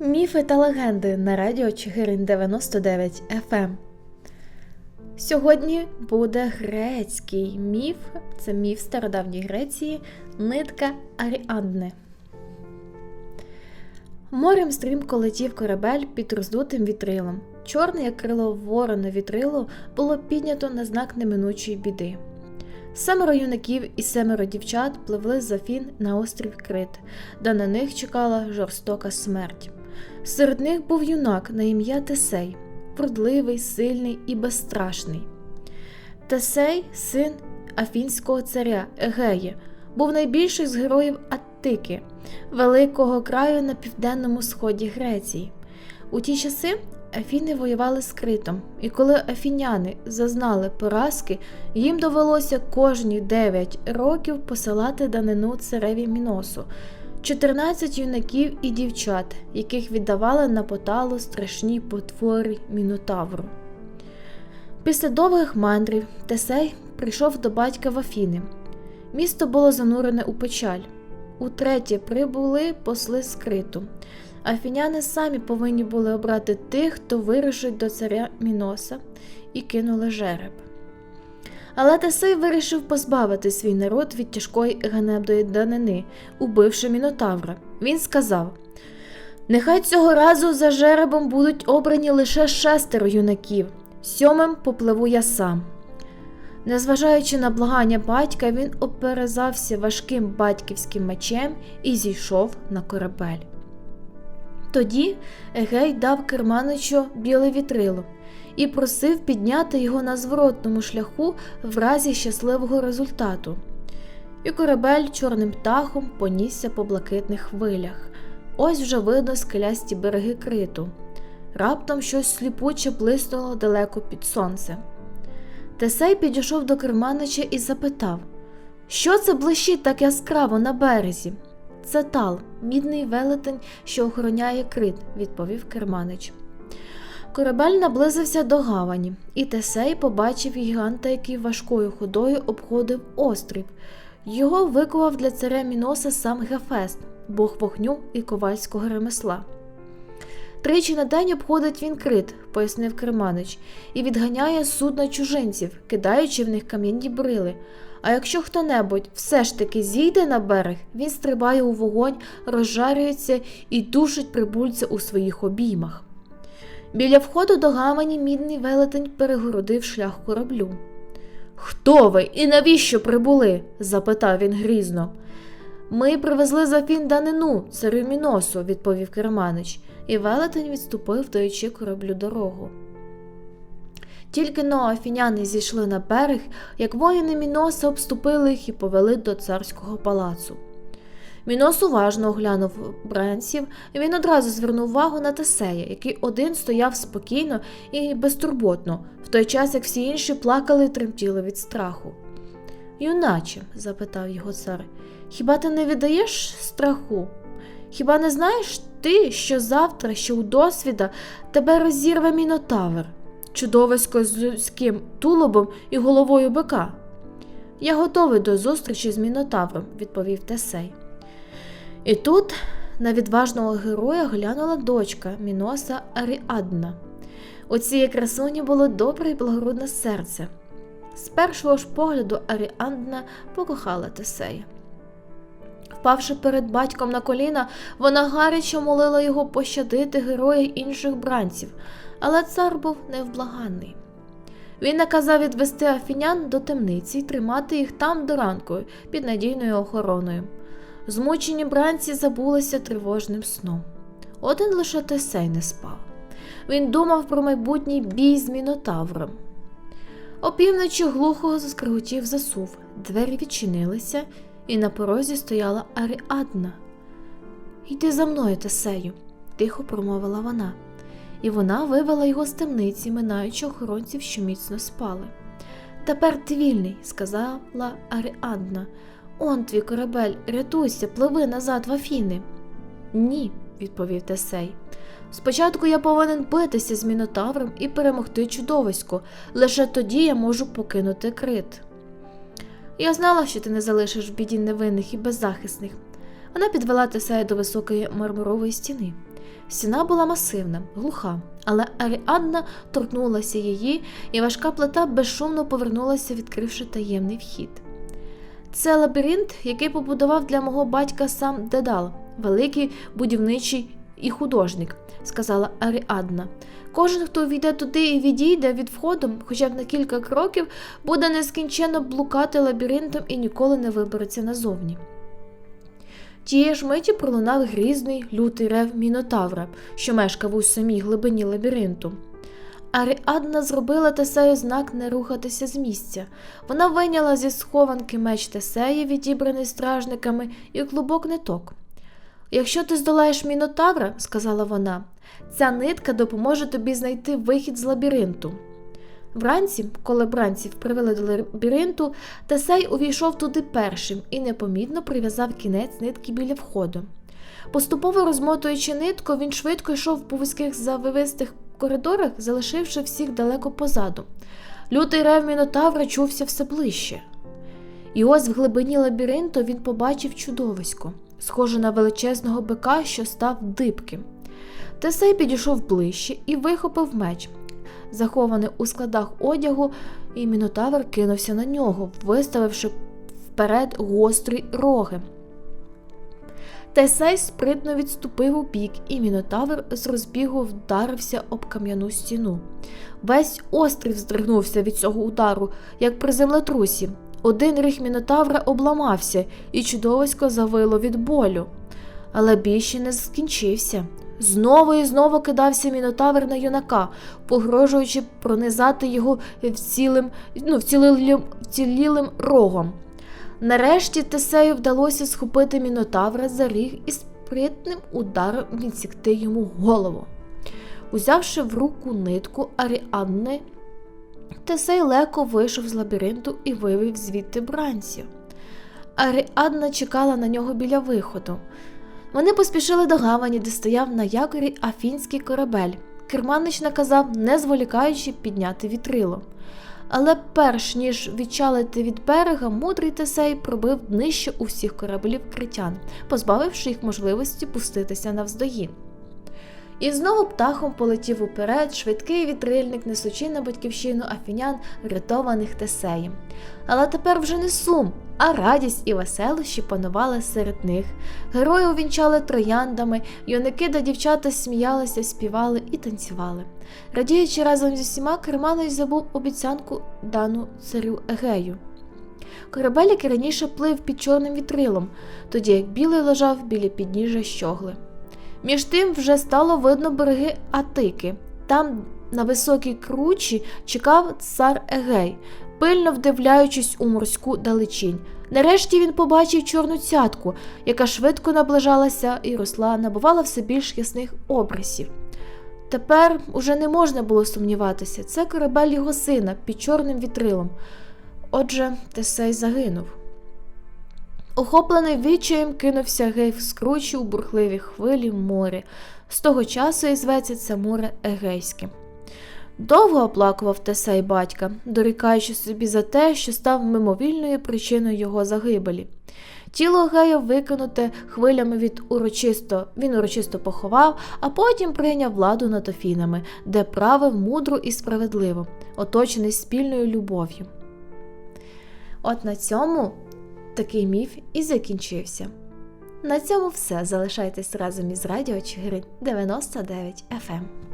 Міфи та легенди на радіо Чигирин 99 FM. Сьогодні буде грецький міф. Це міф стародавньої Греції, нитка Аріадни. Морем стрімко летів корабель під роздутим вітрилом. Чорне, як крило ворона вітрило, було піднято на знак неминучої біди. Семеро юнаків і семеро дівчат пливли з Афін на острів Крит, де на них чекала жорстока смерть. Серед них був юнак на ім'я Тесей, вродливий, сильний і безстрашний. Тесей, син афінського царя Егея, був найбільший з героїв Аттики, великого краю на південному сході Греції. У ті часи Афіни воювали з Критом, і коли афіняни зазнали поразки, їм довелося кожні 9 років посилати данину цареві Міносу, 14 юнаків і дівчат, яких віддавали на поталу страшні потвори Мінотавру. Після довгих мандрів Тесей прийшов до батька в Афіни. Місто було занурене у печаль. Утретє прибули посли з Криту. Афіняни самі повинні були обрати тих, хто вирушить до царя Міноса, і кинули жереб. Але Тесей вирішив позбавити свій народ від тяжкої ганебної данини, убивши Мінотавра. Він сказав: Нехай цього разу за жеребом будуть обрані лише шестеро юнаків, сьомим попливу я сам. Незважаючи на благання батька, він оперезався важким батьківським мечем і зійшов на корабель. Тоді Егей дав керманичу біле вітрило і просив підняти його на зворотному шляху в разі щасливого результату. І корабель чорним птахом понісся по блакитних хвилях. Ось вже видно скелясті береги криту. Раптом щось сліпуче блиснуло далеко під сонце. Тесей підійшов до керманича і запитав, що це блищить так яскраво на березі? Це тал, мідний велетень, що охороняє крит, відповів керманич. Корабель наблизився до гавані, і Тесей побачив гіганта, який важкою ходою обходив острів. Його викував для царя Міноса сам Гефест, бог вогню і ковальського ремесла. Тричі на день обходить він крит, пояснив Керманич, і відганяє судна чужинців, кидаючи в них кам'яні брили. А якщо хто-небудь все ж таки зійде на берег, він стрибає у вогонь, розжарюється і душить прибульця у своїх обіймах. Біля входу до гамані мідний велетень перегородив шлях кораблю. Хто ви і навіщо прибули? запитав він грізно. Ми привезли за фін данину, царю Міносу, відповів керманич, і велетень відступив, даючи кораблю дорогу. Тільки но афіняни зійшли на берег, як воїни Міноса обступили їх і повели до царського палацу. Мінос уважно оглянув бранців, і він одразу звернув увагу на Тесея, який один стояв спокійно і безтурботно, в той час як всі інші плакали і тремтіли від страху. Юначе, запитав його цар, хіба ти не віддаєш страху? Хіба не знаєш ти, що завтра, ще у досвіда, тебе розірве мінотавр, чудовисько з людським тулубом і головою бика? Я готовий до зустрічі з мінотавром, відповів Тесей. І тут на відважного героя глянула дочка Міноса Аріадна. У цієї красуні було добре і благородне серце. З першого ж погляду Аріадна покохала Тесея. Впавши перед батьком на коліна, вона гаряче молила його пощадити героя інших бранців, але цар був невблаганний. Він наказав відвести афінян до темниці і тримати їх там до ранку під надійною охороною. Змучені бранці забулися тривожним сном. Один лише Тесей не спав. Він думав про майбутній бій з мінотавром. Опівночі глухо заскриготів засув, двері відчинилися, і на порозі стояла Аріадна. Йди за мною, Тесею, тихо промовила вона, і вона вивела його з темниці, минаючи охоронців, що міцно спали. Тепер ти вільний, сказала Аріадна. Он твій корабель, рятуйся, пливи назад в Афіни. Ні, відповів Тесей. Спочатку я повинен битися з мінотавром і перемогти чудовисько, лише тоді я можу покинути крит. Я знала, що ти не залишиш в біді невинних і беззахисних. Вона підвела Тесея до високої мармурової стіни. Стіна була масивна, глуха, але Аріадна торкнулася її, і важка плита безшумно повернулася, відкривши таємний вхід. Це лабіринт, який побудував для мого батька сам Дедал, великий будівничий і художник, сказала Аріадна. Кожен, хто увійде туди і відійде від входу, хоча б на кілька кроків, буде нескінченно блукати лабіринтом і ніколи не вибереться назовні. Тієї ж миті пролунав грізний лютий рев Мінотавра, що мешкав у самій глибині лабіринту. Аріадна зробила Тесею знак не рухатися з місця. Вона вийняла зі схованки меч Тесеї, відібраний стражниками, і клубок ниток. Якщо ти здолаєш Мінотавра, сказала вона, ця нитка допоможе тобі знайти вихід з лабіринту. Вранці, коли бранців привели до лабіринту, Тесей увійшов туди першим і непомітно прив'язав кінець нитки біля входу. Поступово розмотуючи нитку, він швидко йшов по вузьких завивистих коридорах, залишивши всіх далеко позаду. Лютий рев Мінотавра чувся все ближче. І ось в глибині лабіринту він побачив чудовисько, схоже на величезного бика, що став дибким. Тесей підійшов ближче і вихопив меч, захований у складах одягу, і мінотавр кинувся на нього, виставивши вперед гострі роги. Тесей спритно відступив у бік, і мінотавр з розбігу вдарився об кам'яну стіну. Весь острів здригнувся від цього удару, як при землетрусі. Один ріг мінотавра обламався, і чудовисько завило від болю. Але бій ще не скінчився. Знову і знову кидався мінотавр на юнака, погрожуючи пронизати його вцілим, ну, вцілілим, вцілілим рогом. Нарешті Тесею вдалося схопити мінотавра за ріг і спритним ударом відсікти йому голову. Узявши в руку нитку Аріадни, Тесей легко вийшов з лабіринту і вивів звідти бранців. Аріадна чекала на нього біля виходу. Вони поспішили до гавані, де стояв на якорі афінський корабель. Керманич наказав, не зволікаючи, підняти вітрило. Але перш ніж відчалити від берега, мудрий Тесей пробив нижче усіх кораблів критян, позбавивши їх можливості пуститися навздогін. І знову птахом полетів уперед швидкий вітрильник, несучи на батьківщину афінян, врятованих Тесеєм. Але тепер вже не сум, а радість і веселощі панували серед них. Герої увінчали трояндами, юники та дівчата сміялися, співали і танцювали. Радіючи разом зі всіма, Керманович забув обіцянку дану царю Егею. Корабель, який раніше плив під чорним вітрилом, тоді як білий лежав біля підніжжя щогли. Між тим вже стало видно береги Атики. Там, на високій кручі, чекав цар Егей, пильно вдивляючись у морську далечінь. Нарешті він побачив чорну цятку, яка швидко наближалася і росла, набувала все більш ясних образів. Тепер уже не можна було сумніватися, це корабель його сина під чорним вітрилом. Отже, Тесей загинув. Охоплений відчаєм кинувся гей в скручі у бурхливі хвилі в морі. З того часу і зветься це море Егейське. Довго оплакував Тесей батька, дорікаючи собі за те, що став мимовільною причиною його загибелі. Тіло Гея викинуте хвилями від урочисто, він урочисто поховав, а потім прийняв владу над Афінами, де правив мудро і справедливо, оточений спільною любов'ю. От на цьому такий міф і закінчився. На цьому все. Залишайтесь разом із Радіо Чигирин 99 FM.